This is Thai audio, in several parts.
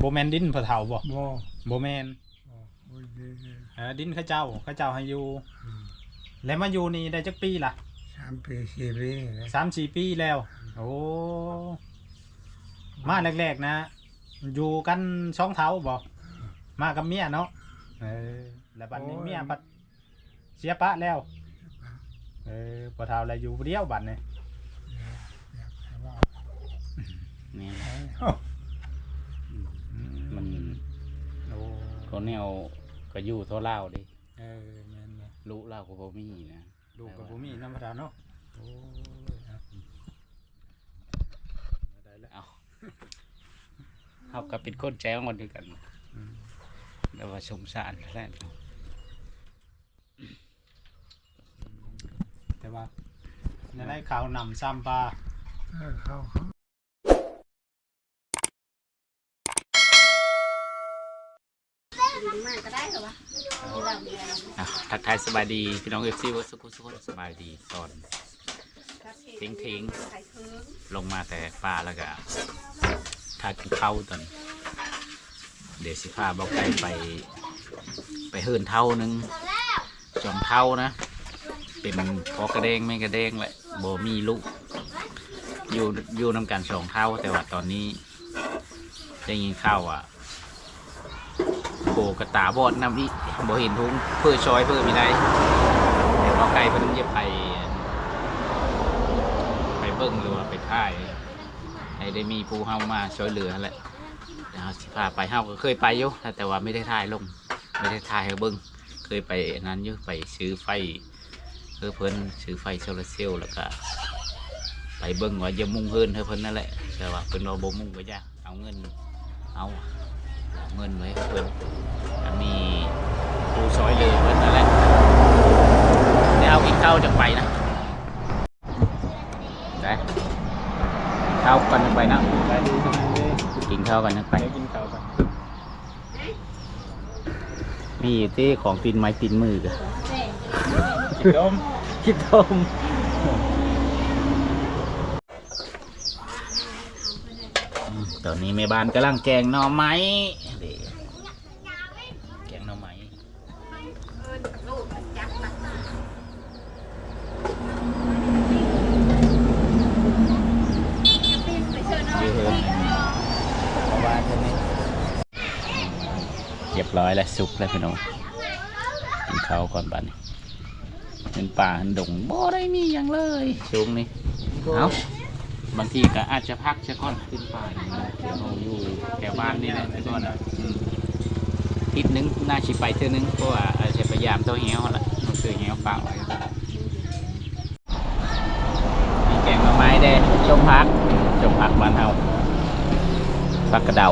โบแมนดินพอเฒ่าบ่บ่โบแมนบ่บ่ดีเลยเออดินเข้าเจ้าเข้าเจ้าให้อยู่ อืมแล้วมาอยู่นี่ได้จักปีล่ะสามปีสี่ปีแล้วสามสี่ปีแล้ว โอ้ มาแรกๆนะ อยู่กันสองเท้าบ่มากับเมียเนาะเออแล้วบัดนี้เมียบัดเสียปะแล้ว เออพอเฒ่าแล้วอยู่ผู้เดียวบัดนี้อยากให้ว่านี่ให้มัน โอ้ ก็แนวก็อยู่เท่าเล่าวดิเออแม่นเลยลูกเล่าวก็บ่มีนะดูกับผู้มีน้ำพอเฒ่าเนาะโอ้ยครับได้แล้วเอาเฮาก็เป็นคนแจ้งวันเดียวกันอืมแล้วว่าสงสารแหละแต่ว่าในได้ข่าวนำซ้ำปลาเออเขาเขา มากก็ได้เหร อะทักทายสบายดีพี่น้องเอฟซีวัสุขุสุขสบายดีตอนทิ้งทิ้งลงมาแต่ป่าแล้วก็ทากินข้าวตอน เดี๋ยวสิพาบอกไก่ไป ไปเฮินเท่านึงสองเท่านะ เป็นพอกระเด้งไม่กระเด้งแหละโบมีลูกอยู่อยู่นำกันสองเท่าแต่ว่าตอนนี้ได้ยินข่าวอะ กระตาบอดนำอีโบเห็นทุ่งเพื่อชอยเพื่อม่ได้เดี๋ยวพอไก่เพิ่นจะไป ไปเบิ้งหรือว่าไปถ่ายให้ได้มีผู้เฮามาช่วยเหลือแหละเดี๋ยวสิพาไปเฮาก็เคยไปอยู่แต่ว่าไม่ได้ถ่ายลง ไม่ได้ถ่ายให้เบิ้งเคยไปนั้นอยู่ไปซื้อไฟเพื่อเพิ่นซื้อไฟโซลาร์เซลล์แล้วก็ไปเบิ้งว่าจะมุ่งเฮินเพิ่นนั่นแหละแต่ว่าเพิ่นเราบ่มุ่งก็ยากเอาเงินเอา เอาเงินไว้ให้เพิ่นแล้วมีผู้ช่วยเหลือเพิ่นนั่นแหละเดี๋ยวเอากินข้าวจากไปนะได้ข้าวกันยังไปนะได้ดีขนาดนี้กินข้าวกันยังไปไปกินข้าวกันมีที่ของตีนไม้ตีนมือกันคิดดมคิดทมตอนนี้แม่บ้านกำลังแกงหน่อไม้เดี๋ยวแกงหน่อไม้ ลูกจักมา ยืดเหินเพราะว่าเท่านี้เรียบร้ อยแล้วสุกแล้วพี่น้องกินข้าวก่อนบ้านนี้เป็นป่าเป็นดงบ่ได้มีอย่างเลยช่วงนี้เอาบางทีก็อาจจะพักเช่ก่อนขึ้นป่าอย่างเดี๋ยเราอยู่แถวบ้านนี่แหละแต่ก่อนอะทิศหนึงน่าชิไปเท่านึงเพราะว่าอาจจะพยายามตัวเหี้ยวละต้องซื้อเหี้ยวเปล่าไว้มีแกงหน่อไม้แดงชมพักชมพักบ้านเฮาพักกระเดา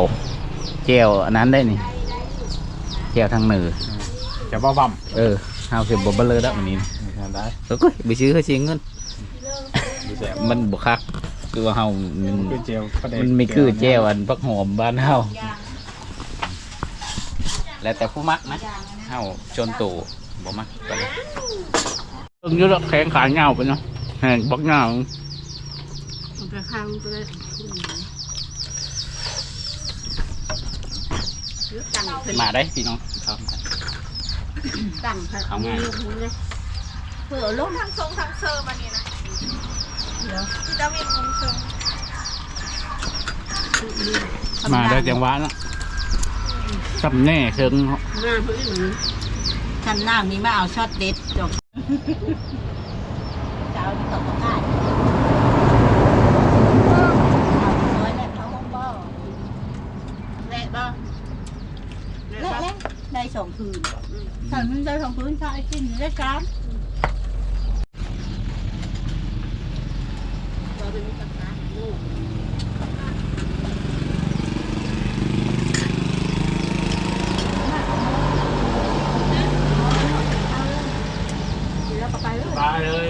เจียวอันนั้นได้นี่ เจียวทางเหนือจะบ่บ่เออเฮาเสียบบเบลอแล้ววันนี้ำได้เออก็ไปซื้อเขาเสียเงินดูแซ่บมันบุคักคือว่าเฮามันคือเจียวประเด็มันไม่คือแจ้วอันพักหอมบ้านเฮาแล้วแต่ผู้มักนะเฮาชนตู่บ่มักก็เลยเพิ่งอยุดแข็งขาเหงาไปเนาะแหงบักเหงามันจะข้างตัวเลย ยึดตังค์เพิ่นมาได้พี่น้องครับ ตังค์เพิ่นเอาไงมีหูเลยเผื่อลงทั้งทรงทั้งเซอร์มานี่นะเดี๋ยวที่ดาวินมุงเซอร์มาได้จังหวะนะจำแน่เชิงหน้าเพื่อนหนูฉันหน้ามีมาเอาช็อตเด็ดจบจะเอาที่ตกกระต่าย น้อยแหละเขาห้องบ่แหละบ่ เละเละได้ สองคืนฉันมันได้สองคืนใช่กินได้สามเราเป็นมิตรภาพลูกแล้วก็ไปเลยตายเลย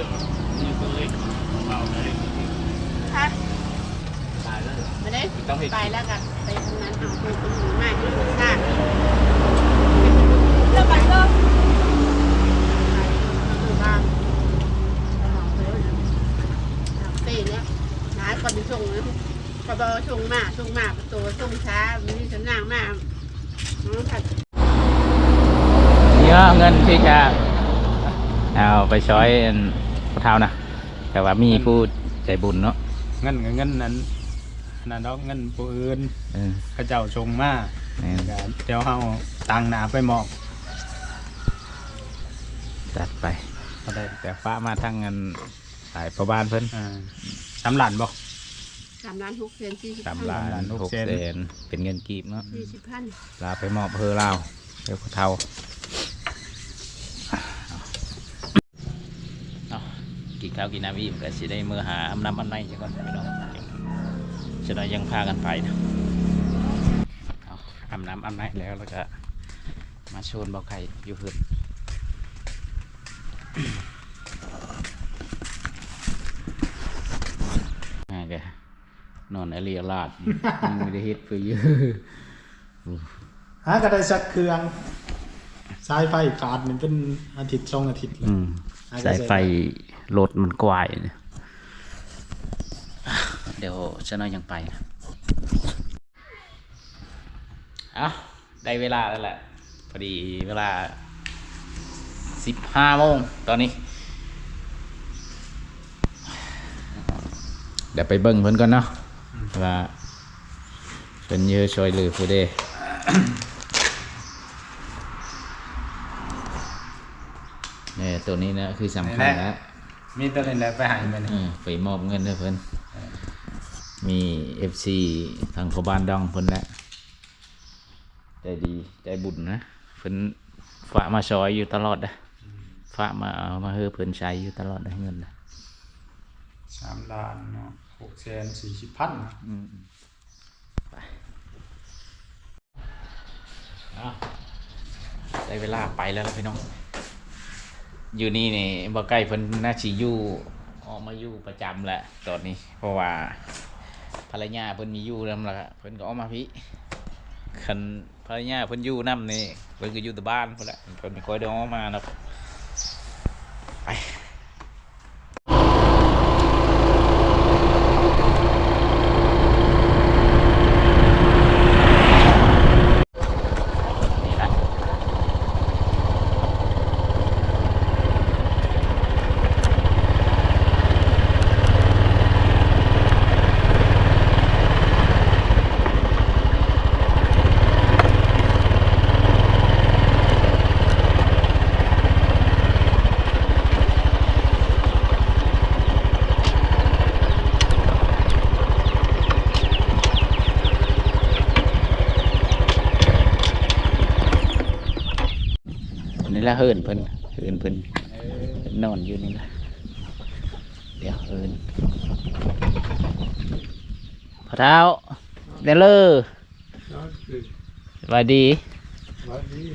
นี่เลยเบาเลยฮะตายเลยไม่ได้ต้องเห็นไปแล้วกันไปทำงานเอาไปตรงนี้มากที่สุดค่ะ ก็มีช่วงนะก็บอชงมากชงมากตัวชงช้ามีฉันนั่งมากนี่ก็เงินที่จะเอาไปช้อยพระเท้านะแต่ว่ามีผู้ใจบุญเนาะเงินเงินนั้นนั่นเนาะเงินผู้อื่นข้าเจ้าชงมากเดี๋ยวเฮาตังหนาไปหมอก จัดไปก็ได้แต่ฟ้ามาทั้งเงินสายประบานเพิ่นอ่าสำหลันบ่ สามล้านหกแสนสี่สิบสามพันล้านล้านหหกกแสแสนนเป็นเงินกีบเนาะสี่สิบพันลาไปมอบเพื่อเราเพื่อพวกเท้าเอากินข้าวกินน้ำอิ่มก็สิได้มือหาอำน้ำอันไหนจังก่อนพี่น้องจะได้ยังพากันไปนะเอาอำน้ำอันไหนแล้วแล้วก็มาชวนเบาไข่อยู่หืน อ่าแกนอนอเรียลาดไม่ได้เฮ็ดเพื่อเยอะหาก็ได้สักเครื่องสายไฟขาดนี่เป็นอาทิตย์สองอาทิตย์อืมสายไฟรถมันกวายเนี่ยเดี๋ยวฉันน้อยยังไปนะเอาได้เวลาแล้วแหละ พอดีเวลา สิบห้าโมงตอนนี้ เดี๋ยวไปเบิ่งเพิ่นก่อนเนาะว่าเป็นเยอะช่วยเหลือผู้ใดเนี่ยตัวนี้นะคือสำคัญแล้วมีแตัวนี้แหละไปใหายมันเออไปมอบเงินให้เพิ่นมีเอฟซีทางพบ้านดองเพิ่นแหละใจดีใจบุญนะเพิ่นฝากมาซอยอยู่ตลอดนะ ฝากมาเอามาเฮือเพิ่นใช้อยู่ตลอดได้เงินนะสามล้านเนาะหกแสนสี่สิบพันอืมไปเอาได้เวลาไปแล้วล่ะพี่น้อง อยู่นี่นี่บ่ใกล้เพิ่นน่าสิอยู่ออกมาอยู่ประจำแหละตอนนี้ เพราะว่าภรรยาเพิ่นมีอยู่นำละเพิ่นก็ออกมาพี่คันภรรยาเพิ่นอยู่นำนี่เพิ่นก็อยู่แต่บ้านพุ่นแหละเพิ่นไม่ค่อยได้ออกมาเนาะ นี่ละเฮินเพิ่นเฮินเพิ่นเพิ่นนอนอยู่นี่ละเดี๋ยวเฮินพอเท้าเดลเลอร์นอนคือสวัสดีวันนี้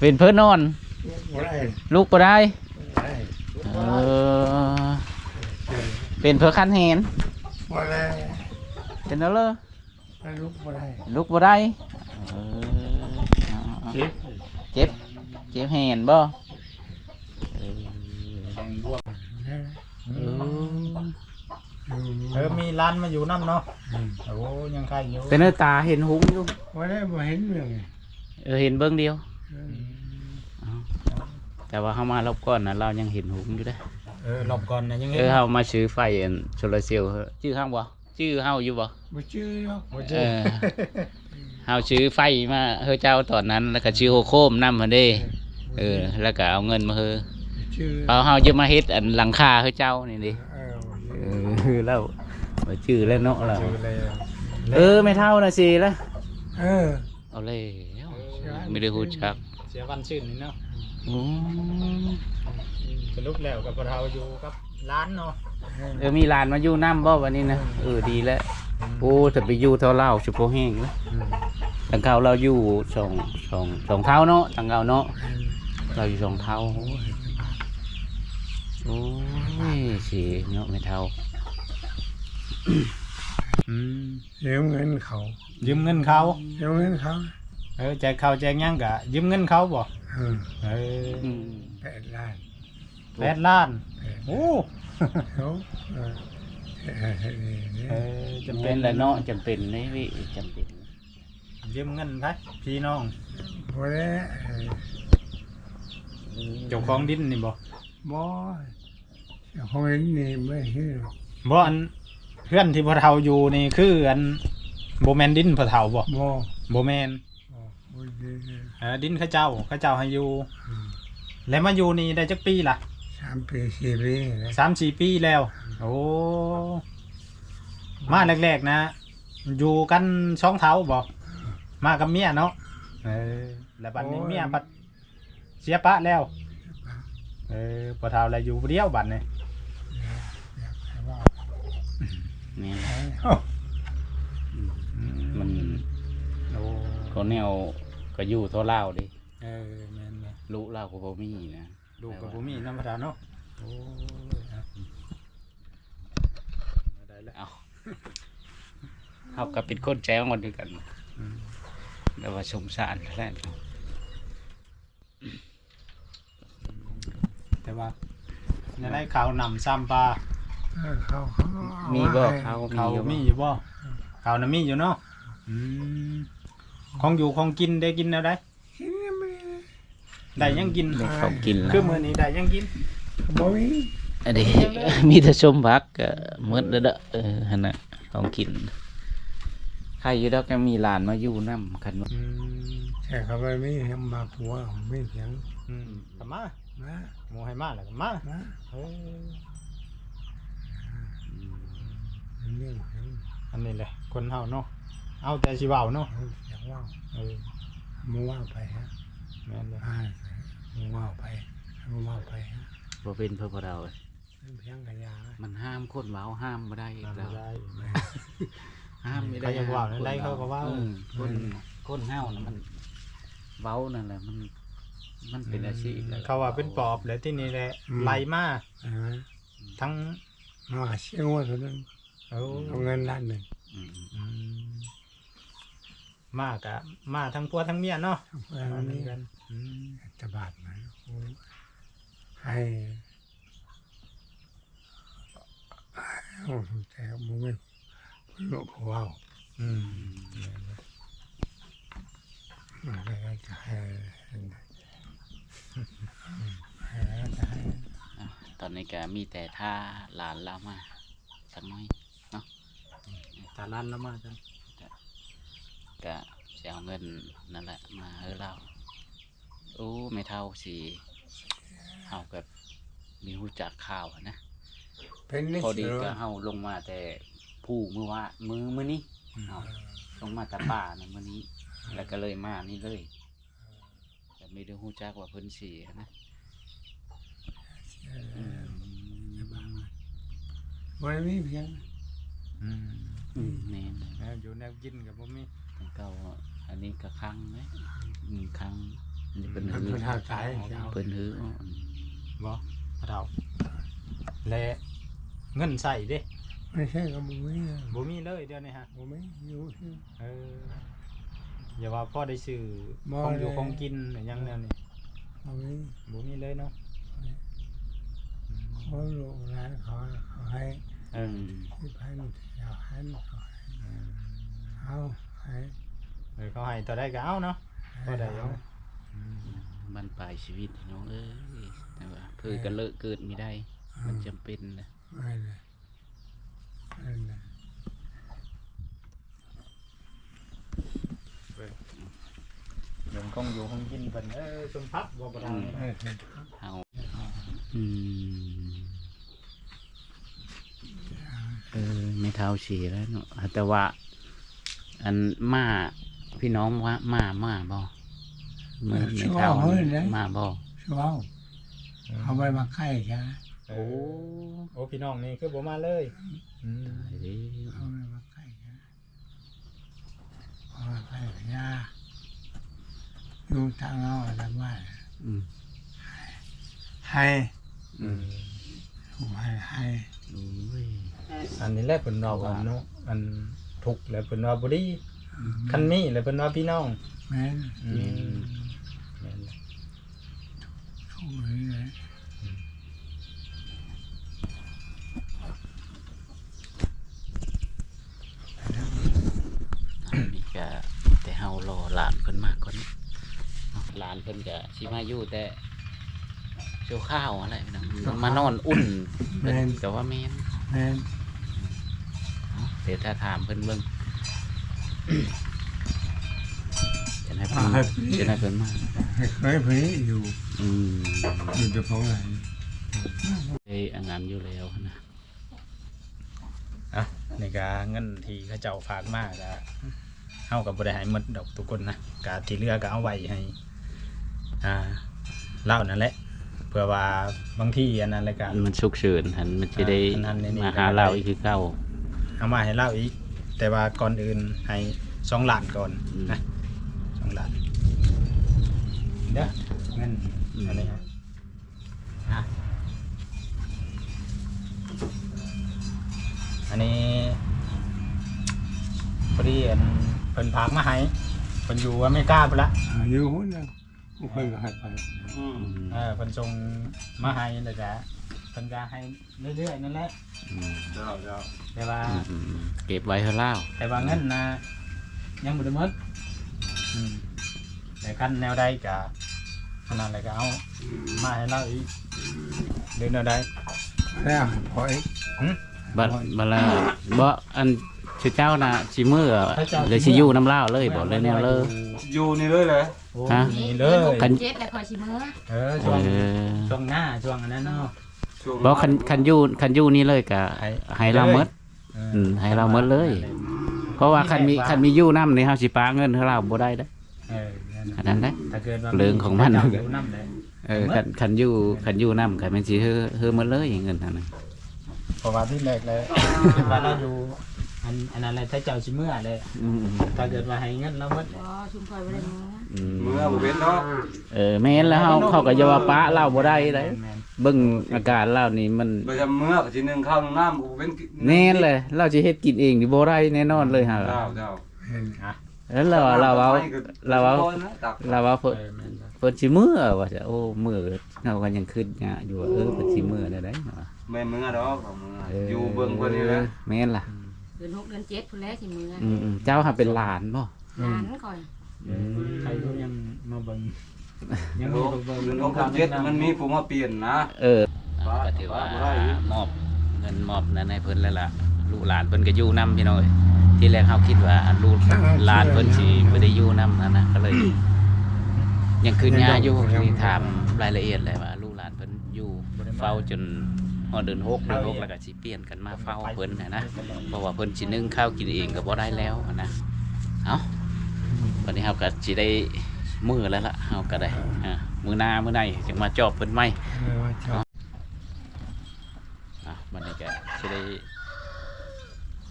เป็นเพิ่นนอนบ่ได้ลูกบ่ได้บ่ได้ เออ เป็นเพื่อคันเห็นบ่ได้เป็นเดลเลอร์ไม่ลุกบ่ได้ลูกบ่ได้เออเจ็บเจ็บ เจ็บแหนบ่เออแทงบวกนะเออเออมีร้านมาอยู่น้ำเนาะอืมโอ้ยังใครอยู่แต่เนื้อตาเห็นหุงอยู่บ่ได้บ่เห็นเรื่องไงเออเห็นเบื้องเดียวเออเอาแต่ว่าเข้ามารอบก่อนนะเรายังเห็นหุงอยู่ได้อเออหลบก่อนนะยังเออเฮามาซื้อไฟอันโซลาร์เซลล์เฮ้อชื่อเฮาบ่ชื่อเฮาอยู่บ่บ่ชื่อหรอกบ่เอเจออเฮาซื้อไฟมาเฮ้อเจ้าตอนนั้นแล้วก็ซื้อโฮโคมนำมาเด้ เออ แล้วก็เอาเงินมาเฮ้อบ่ชื่อเอาเฮาจะมาเฮ็ดอันหลังคาเฮ้อเจ้านี่ดิเออบ่เอชื่ออแล้วบ่ชื่อแล้วเนาะเราเจอเลยเออไม่เท่านะสิละเออเอาเลยไม่ได้ฮู้จักเสียวันชื่นนี่เนาะอืมสรุปแล้วกับเราอยู่กับร้านเนาะเออมีหลานมาอยู่น้ำบ่วันนี้นะเออดีแล้วโอ้ถ้าไปอยู่เท่าเล่าชุบโพแห้งแล้วอืมทางเขาเราอยู่สองสองสองเท่าเนาะทางเราเนาะ เราอยู่สองเท่าโอ้ยสิเนาะไม่เท่าอืมเดี๋ยวเงินเขายืมเงินเขาเดี๋ยวเงินเขาเออแจกเขาวแจกหยังกะยืมเงินเขาบ่เออเอออืมแปดล้านแปดล้านแปดโอ้เขาเออเออจำจำเป็เป็นนแหละเนาะจำเป็นนี่วิจำเป็นยืมเงินไผพี่น้องพอแล้ว เจ้าของดินนี่บ่บ่เขาเห็นนี่ไม่เห็นบ่อันเพื่อนที่พ่อเฒ่าอยู่นี่คืออันบ่แม่นดินพ่อเฒ่าบ่บ่บ่แม่นบ่บ่ดีเออดินเขาเจ้าเขาเจ้าให้อยู่แล้วมาอยู่นี่ได้จักปีล่ะสามปีสี่ปีนะสามสี่ปีแล้ว โอ้มาแรกๆนะ อยู่กันช่องเท้าบอกมากับเมียเนาะเออแล้วบัดนี้เมียพัด เสียปะแล้ว เออพอเท้าอะไรอยู่ผู้เดียวบัดนี้อยากให้ว่านี่ให้มันโอ้เขาแนวก็อยู่เท่าเล่าวดิเออแม่นแม่นรู้เล่าวก็บ่มีนะดูกับผู้มีน้ำพอเท้าเนาะโอ้ยอะได้แล้วเอาเขาก็เป็นคนแจ้งมันด้วยกันอืมแต่ว่าสงสารแหละ แต่ว่า ในไรข่าวนำซ้ำปลาเออเขาเขาเอามีมีบ่เขาเขามีมีออยู่ยู่บ่เขาน่ะมีอยู่เนาะอืมของอยู่ของกินได้กินแล้วได้กินยังไม่ได้ยังกิน บ่เขากินแล้คือวมื้อนี้ได้ยังกิน บ่มีอันนี้ มีแต่ชมพักก็หมดแล้วเด้อเออหั่นน่ะของกินใครอยู่ดอกยังมีหลานมาอยู่นำคันว่า อืมแต่เขาไม่มีให้มาผัวไม่เสียง อืมก็มา นะหมูให้มาแล้วก็มานะเออมันเรื่องเสียงอันนี้แหละคนเฮาเนาะเอาแต่สิเว้าเนาะเสียงว่าวเออมึงว่าวไปฮะแม่นเลยอ่ามึงว่าวไปมึงว่าวไปฮะบ่เป็นเพื่อพวกเรา มันเพียงกระยามันห้ามคนเว้าห้ามบ่ได้ทำแล้วได้ ห้ามไม่ได้ใครอยากเว้านั่นได้ห้มเขาก็เว้าออคนคนเฮานะมันเว้านั่นแหละมัน มันเป็นอาชีพแล้วเขาว่าเป็นปอบแล้วที่นี่แหละไล่มาอ่าทั้งมาเชี่ยงว่าตัวนึงเอาเอาเงินล้านหนึ่งอืมอืมมากะมาทั้งพัวทั้งเมียเนาะเพื่อนอันนี้กันอืมจะบาทไหมโอ้ยให้โอ้ยแต่มึงไม่หลบว่าวอืม มันก็จะให้ให้จะให้อะ ตอนนี้ก็มีแต่ท่าหลานเรามาสักหน้อยตาลันแล้วมาจังก็จะเอาเงินนั่นแหละมาให้เราโอ้ไม่เท่าสีเฮากับมีหูจักข่าวอะนะเป็นนิพอสัดียก็เฮาลงมาแต่ผู้มือว่ามือมือนี้เอาลงมาแต่ป่านะมือนี้ แล้วก็เลยมานี่เลย แต่ไม่ได้หูจักว่าเพิ่นสีนะอืมวันนี้เพียงอืมอืมแม่นแม่อยู่แนวกินกับบ่มีแต่เก่าอันนี้ก็ครั้งไหมอืมครั้งอันนี้เป็นมันหือเป็นทางสายเจ้าเพิ่นหืออ๋อบ่พระเฒ่าและเงินใส่เด้ไม่ใช่กับมึงไม่บ่มีเลยเดี๋ยวนี้ฮะผมไม่อยู่ที่เออ อย่าว่าพ่อได้ซื้อบ่ของอยู่เลย ของกินหรือหยังแนวนี้ผมไม่บ่มีเลยเนาะเขาลูกร้านเขาเขาให้เออือมที่พันเขาให้เขาให้เอาให้เออเขาให้ตัวได้ก็เอาเนาะก็ได้เอา อืมมันปลายชีวิตน้องเอ้ยแต่ว่าเพื่อกันเลอะเกิดไม่ได้ มันจำเป็นนะ ไม่เลยไม่เลย เรื่องของอยู่ของกินเพิ่นเออสมพักบ่บ่ได้ไม่เลยเอาอืมเออไม่เท่าสีแล้วเนาะแต่ว่า อันมาพี่น้องว่ามามาบ่ไม่ไม่เท่ามาบ่ช่วงเอาไปมาใกล้ใช่ไหมโอ้โอ้พี่น้องนี่คือบ่มาเลยอืมตายแล้วเอาไปมาใกล้ใช่ไหมเอาไปใกล้ยา ดูทางเอาอะไรบ้างให้ให้ให้อันนี้แหละเพิ่นว่าว่าเนาะอันถูกแล้วเพิ่นว่าบรีคันนี้แล้วเพิ่นว่าพี่น้องแม่นมันมันมีแก็แต่เฮารอหลานเพิ่นมากกว่านี้ หลานเพิ่นก็สิมาอยู่แต่เชียวข้าวอะไรพี่น้องมานอนอุ่นเพิ่นก็ว่าแม่นแม่นเดี๋ยวถ้าถามเพิ่นเบิ่งจะให้อ่าเพิ่นให้จะให้เพิ่นมาเคยผีอยู่อืมอยู่แต่ของไหนไอ้อันนั้นอยู่แล้วนะอะนี่ก็เงินที่เขาเจ้าฝากมาก็เฮาก็บ่ได้ให้หมดดอกทุกคนนะก็ที่เหลือก็เอาไว้ให้ อ่าเล่านั่นแหละเพื่อว่าบางทีอันนั้นรายการมันฉุกเฉินหันมันจะได้อันนั้นนี่มาหาเราอีกคือเก่าเอามาให้เล่าอีก แต่ว่าก่อนอื่นให้สองล้านก่อนอืม นะสองล้านเด้อเงินอันนี้ครับอะอันนี้พอดีอันเพิ่นพากมาให้เพิ่นอยู่อเมริกาไปละ อายุหุ่นนึงกู เคยก็ให้ไปอืมเออเพิ่นส่งมาให้แล้วก็เพิ่นก็ให้เรื่อยๆนั่นแหละอืมเจ้าเจ้าแต่ว่าอืมอืมเก็บไว้ให้เล่าแต่ว่าเงินนะยังบ่ได้หมดอืมแต่คันแนวใดก็ขนาดอะไรก็เอามาให้เราอีกเดือนแนวใดแล้วพออีกบัดบัดละบ่อัน ชื่อเจ้าน่ะสิมื้อเลยสิอยู่น้ำเล่าวเลยบ่เลยแนวเลย อยู่นี่เลยเลยโอ้ฮะ นี่เลยคัน เจ็ดแล้วคอยชิมเมื่อเออเอช่วงอช่วงหน้าช่วงอันนั้นเนาะบ่คันคันอยู่คันอยู่นี่เลยก็ให้เราหมดอออืมให้เราหมดเลย เพราะว่าคันมีคันมีอยู่น้ำนี่เฮาสิปาเงินให้เราบ่ได้เด้อเออนั่นอันนั้นเด้อ ถ้าเกิดว่าเรื่องของมัน เจ้าอยู่น้ำเลย เออคันคันอยู่คันอยู่น้ำก็แม่นสิเฮอเฮอหมดเลยเงินนั่นน่ะเพราะว่าที่แรกเลยคิดว่าเราอยู่ อันอันนั้นอะไรถ้าเจ้าชิเมื่อเลยอืมถ้าเกิดว่าให้เงินเราหมดอ๋อชุมพลอยไม่ได้เมื่ออืมเมื่อบ่เป็นเนาะเออแม่นแล้วเฮาเขาก็อย่าว่าปะเราบ่ได้เด้แม่นเบิ่งอาการเรานี่มันบ่จะเมื่อก็สินึงข้าวนึงน้ำกูเป็นแน่นเลยเราจะเฮ็ดกินเองนี่บ่ได้แน่นอนเลยฮะเจ้าเจ้าอะแล้วเราเราเอาเราเอาตักเราเอาเพิ่นเออแม่นบ่เพิ่นสิมื้อว่าจะโอ้มื้อเราก็ยังคิดยะอยู่ว่าเออเพิ่นสิมื้อได้ได้เนาะแม่เมื่อดอกของเมื่อเอยู่เบิ่งเพิ่นนี่แหละ แม่นล่ะ เดือนหกเดือนเจ็ดพุ่นแล้วชิมเมื่ออืมอืมเจ้าหาเป็นหลานบ่หลานคอยเออใครก็ยังมาเบิ่งยังมีโลกเบิ่งเดืเบิ่องนลหงกข่าวเจ็ดมันมีผู้มาเปลี่ยนนะ เออก็ถือว่ามอบเงินมอบนั้นให้เพิ่นแล้วล่ะลูกหลานเพิ่นก็อยู่นํพี่น้องเอ้ยที่แรกเฮาคิดว่าอันลูกหลานเพิ่นสิบ่ได้อยู่นํนั่นนะก็เลย ยังคืนยาอยู่นี่ถามรายละเอียดเลยว่า ลูกหลานเพิ่นอยู่เฝ้าจน ฮอดเดือนหกเดือนหกแล้วก็สิเปลี่ยนกันมาเฝ้าเพิ่นนะนะเพราะว่าเพิ่นสินึ่งข้าวกินเองก็บ่ได้แล้วนะเอ้าวันนี้เฮาก็สิได้มื้อแล้วล่ะเฮาก็ได้อ่ามื้อหน้ามื้อในจึงมาจอบเพิ่นใหม่เออว่าเจ้าอะวันนี้ก็จะได้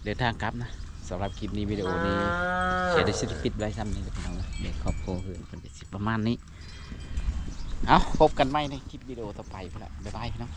เดินทางกลับนะสำหรับคลิปนี้วิดีโอนี้เชียร์ได้สิปิดไว้ซ้ำนี้ก็เป็นเอาเด็กครอบครัวอื่นเป็นสิประมาณนี้ เอาพบกันใหม่ในคลิปวิดีโอต่อไปพุ่นละบ๊ายบายพี่น้อง